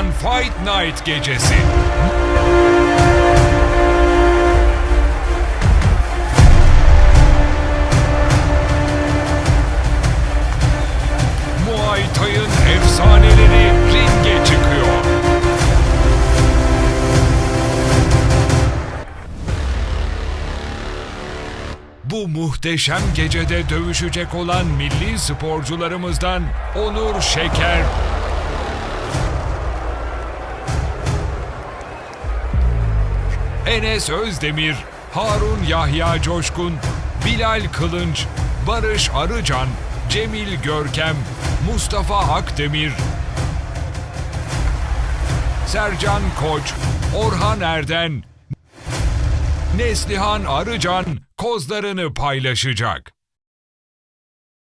Ercan Fight Night gecesi. Muay Thai'ın efsaneleri ringe çıkıyor. Bu muhteşem gecede dövüşecek olan milli sporcularımızdan Onur Şeker, Enes Özdemir, Harun Yahya Coşkun, Bilal Kılınç, Barış Arıcan, Cemil Görkem, Mustafa Akdemir, Sercan Koç, Orhan Erden, Neslihan Arıcan kozlarını paylaşacak.